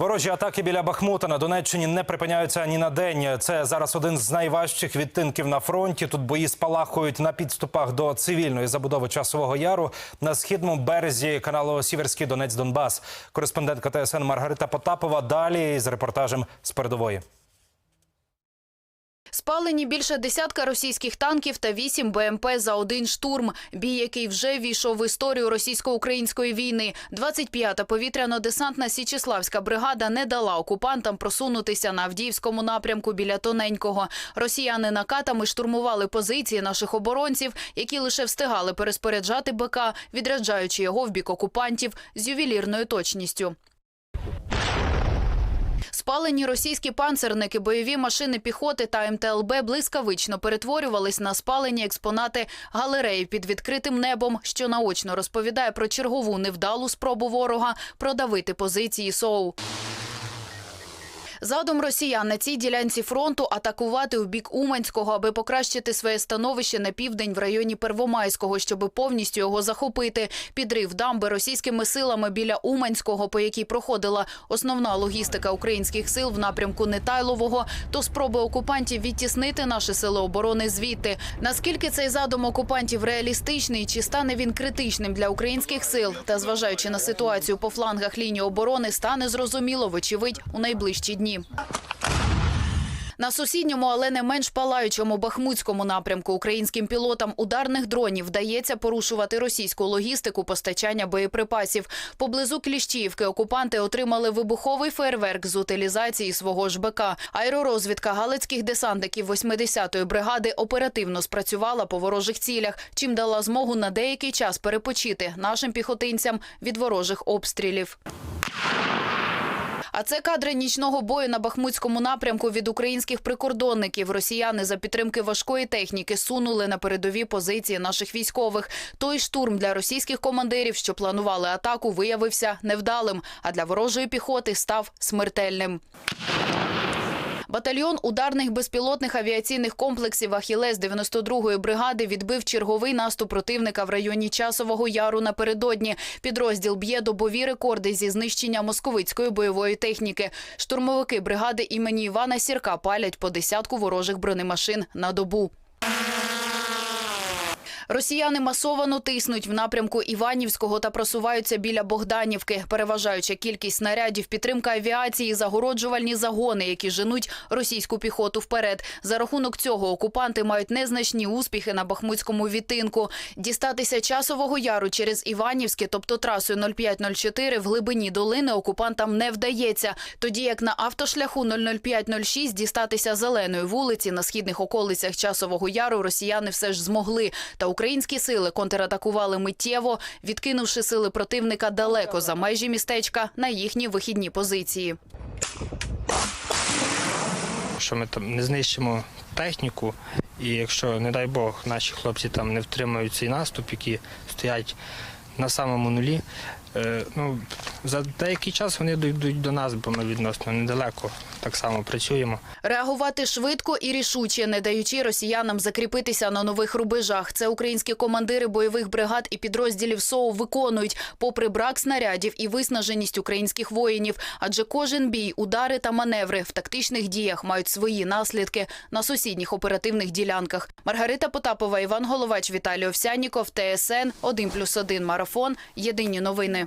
Ворожі атаки біля Бахмута на Донеччині не припиняються ні на день. Це зараз один з найважчих відтинків на фронті. Тут бої спалахують на підступах до цивільної забудови часового яру на східному березі каналу Сіверський Донець Донбас. Кореспондентка ТСН Маргарита Потапова. Далі з репортажем з передової. Спалені більше десятка російських танків та вісім БМП за один штурм. Бій, який вже війшов в історію російсько-української війни. 25-та повітряно-десантна Січеславська бригада не дала окупантам просунутися на Авдіївському напрямку біля Тоненького. Росіяни накатами штурмували позиції наших оборонців, які лише встигали переспоряджати БК, відряджаючи його в бік окупантів з ювелірною точністю. Спалені російські панцерники, бойові машини піхоти та МТЛБ блискавично перетворювались на спалені експонати галереї під відкритим небом, що наочно розповідає про чергову невдалу спробу ворога продавити позиції СОУ. Задум росіян на цій ділянці фронту атакувати у бік Уманського, аби покращити своє становище на південь в районі Первомайського, щоб повністю його захопити. Підрив дамби російськими силами біля Уманського, по якій проходила основна логістика українських сил в напрямку Нетайлового, то спроби окупантів відтіснити наші сили оборони звідти. Наскільки цей задум окупантів реалістичний, чи стане він критичним для українських сил, та зважаючи на ситуацію по флангах лінії оборони, стане зрозуміло, вочевидь, у найближчі дні. На сусідньому, але не менш палаючому бахмутському напрямку українським пілотам ударних дронів вдається порушувати російську логістику постачання боєприпасів. Поблизу Кліщіївки окупанти отримали вибуховий фейерверк з утилізації свого ж БК. Аеророзвідка галицьких десантників 80-ї бригади оперативно спрацювала по ворожих цілях, чим дала змогу на деякий час перепочити нашим піхотинцям від ворожих обстрілів. А це кадри нічного бою на Бахмутському напрямку від українських прикордонників. Росіяни за підтримки важкої техніки сунули на передові позиції наших військових. Той штурм для російських командирів, що планували атаку, виявився невдалим, а для ворожої піхоти став смертельним. Батальйон ударних безпілотних авіаційних комплексів «Ахілес» 92-ї бригади відбив черговий наступ противника в районі Часового Яру напередодні. Підрозділ б'є добові рекорди зі знищення московицької бойової техніки. Штурмовики бригади імені Івана Сірка палять по десятку ворожих бронемашин на добу. Росіяни масово тиснуть в напрямку Іванівського та просуваються біля Богданівки. Переважаюча кількість снарядів, підтримка авіації, загороджувальні загони, які женуть російську піхоту вперед. За рахунок цього окупанти мають незначні успіхи на Бахмутському відтинку. Дістатися часового яру через Іванівське, тобто трасою 0504 в глибині долини окупантам не вдається. Тоді як на автошляху 00506 дістатися зеленої вулиці на східних околицях часового яру росіяни все ж змогли. Та українські сили контратакували миттєво, відкинувши сили противника далеко за межі містечка на їхні вихідні позиції. що ми там не знищимо техніку, і якщо, не дай Бог, наші хлопці там не втримають цей наступ, які стоять на самому нулі, е, ну, за деякий час вони дійдуть до нас, бо ми відносно недалеко так само працюємо. Реагувати швидко і рішуче, не даючи росіянам закріпитися на нових рубежах. Це українські командири бойових бригад і підрозділів СОУ виконують, попри брак снарядів і виснаженість українських воїнів. Адже кожен бій, удари та маневри в тактичних діях мають свої наслідки на сусідніх оперативних ділянках. Маргарита Потапова, Іван Головач, Віталій Овсяніков, ТСН 1+,1 Марафон. Єдині новини.